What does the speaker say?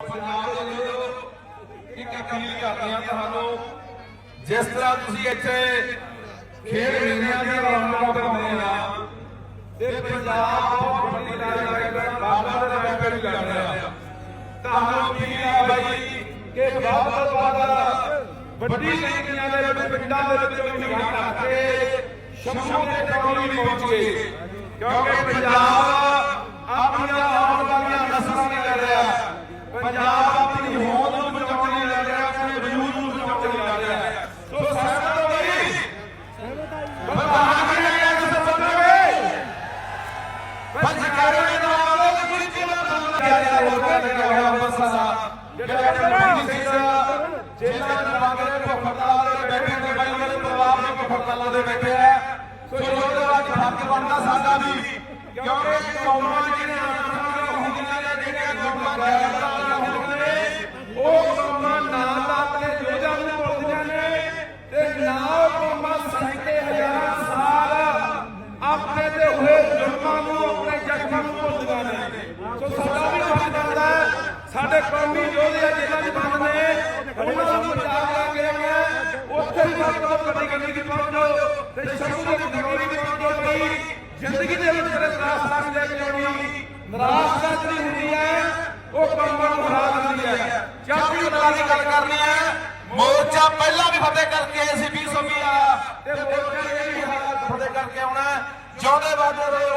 ਪੰਜਾਬ ਦੇ ਲੋਕ ਇੱਕ ਅਪੀਲ ਕਰਦੇ ਆ ਤੁਹਾਨੂੰ, ਜਿਸ ਤਰ੍ਹਾਂ ਤੁਸੀਂ ਇੱਥੇ ਖੇਡ ਮੇਲਿਆਂ ਦੀਆਂ ਰੌਣਕਾਂ ਬਣਾਉਂਦੇ ਆ, ਤੇ ਪੰਜਾਬ ਬਹੁਤ ਵੱਡੀ ਲੜਾਈ ਲੜਦਾ ਬਾਬਾ ਦਾ ਵੈਪਰ ਵੀ ਲੜ ਤੁਹਾਨੂੰ ਅਪੀਲ ਆ ਬਾਈ ਕਿ ਬਾਬਾ ਬਾਬਾ ਵੱਡੀ ਲੀਗਾਂ ਦੇ ਵਿੱਚ, ਪਿੰਡਾਂ ਦੇ ਵਿੱਚ ਭੀੜਾਂ ਕਰਕੇ ਸ਼ਮਸ਼ੂ ਦੇ ਟੋਲੀ ਪਹੁੰਚੇ ਕਿਉਂਕਿ ਪੰਜਾਬ ਆਪਣੀਆਂ ਆਉਣ ਵਾਲੀਆਂ ਨਸਲਾਂ ਲਈ ਲੜ ਰਿਹਾ ਪੰਜਾਬ ਆਪਣੀ ਹੋਂਦ ਨੂੰ ਬਚਾਉਣ ਲਈ ਲੜ ਰਿਹਾ ਆਪਣੇ ਵਜੂਦ ਨੂੰ ਬਚਾਉਣ ਲਈ ਲੜ ਰਿਹਾ ਸੋ ਸਹਿਮਤ ਹੋ ਗਈ ਬਰਬਾਦ ਨਹੀਂ ਹੈ ਕਿਸੇ ਬੰਦੇ ਬਸ ਕਰੇ ਨਾਲ ਕੁਝ ਜੀਵਨ ਦਾ ਲੋਕਾਂ ਨੇ ਹੋਇਆ ਮਸਲਾ ਜਿਹੜਾ ਬੰਦੀ ਸਿੰਘ ਜੇਲ੍ਹਾਂ ਦੇ ਬਾਗੇ ਭੁੱਖੜਤਾਲ ਦੇ ਬੈਠੇ ਨੇ ਬਾਈ ਉਹਦੇ ਪਰਿਵਾਰ ਦੇ ਭੁੱਖੜਤਾਲਾਂ ਦੇ ਬੈਠੇ ਆ ਸੋ ਉਹਦੇ ਬਾਅਦ ਫ਼ਰਕ ਬਣਦਾ ਸਾਡਾ ਵੀ ਕਿਉਂਕਿ ਕੌਮਾਂ ਜਿਹੜੀਆਂ ਆਖਾਂ ਹੁੰਦੀਆਂ ਨੇ ਜਿਹੜੀਆਂ ਕੌਮਾਂ ਗੈਰਾਂ ਹੁੰਦੀਆਂ ਨੇ ਉਹ ਕੌਮਾਂ ਨਾ ਤਾਂ ਆਪਣੇ ਯੋਧਿਆਂ ਨੂੰ ਭੁੱਲਦੀਆਂ ਨੇ ਤੇ ਨਾ ਉਹ ਕੌਮਾਂ ਸੈਂਕੜੇ ਹਜ਼ਾਰਾਂ ਸਾਲ ਆਪਣੇ ਤੇ ਨੂੰ ਆਪਣੇ ਜ਼ਖਮਾਂ ਨੂੰ ਭੁੱਲਦੀਆਂ ਨੇ ਸੋ ਸਾਡਾ ਵੀ ਫਰਜ਼ ਬਣਦਾ ਸਾਡੇ ਕੌਮੀ ਯੋਧੇ ਆ ਜਿਹਨਾਂ ਦੀ ਬੰਦ ਨੇ, ਉਹਨਾਂ ਨੂੰ ਬਚਾ ਕੇ ਆਏ ਉੱਥੇ ਵੀ ਵੱਧ ਤੋਂ ਵੱਡੀ ਦੀ ਪਹੁੰਚੋ ਤੇ ਸ਼ਮੂ ਦੇ ਗੋਲੀ ਦੀ ਪਹੁੰਚੋ ਬਈ ਜ਼ਿੰਦਗੀ ਦੇ ਵਿੱਚ ਜਿਹੜੇ ਨਿਰਾਸ਼ ਲੈ ਕੇ ਆਉਣੀ ਨਿਰਾਸ਼ਤਾ ਜਿਹੜੀ ਹੁੰਦੀ ਹੈ, ਉਹ ਕੌਮਾਂ ਨੂੰ ਹਰਾ ਦਿੰਦੀ ਹੈ। ਚਾਬੀ ਉਤਾਰ ਦੀ ਗੱਲ ਕਰਨੀ ਹੈ। ਮੋਰਚਾ ਪਹਿਲਾਂ ਵੀ ਫਤਿਹ ਕਰਕੇ ਆਏ ਸੀ 2020 ਵਾਲਾ। ਤੇ ਮੋਰਚਾ ਇਹ ਵੀ ਫਤਿਹ ਕਰਕੇ ਆਉਣਾ ਜਿਉਂਦੇ ਵਾਦੇ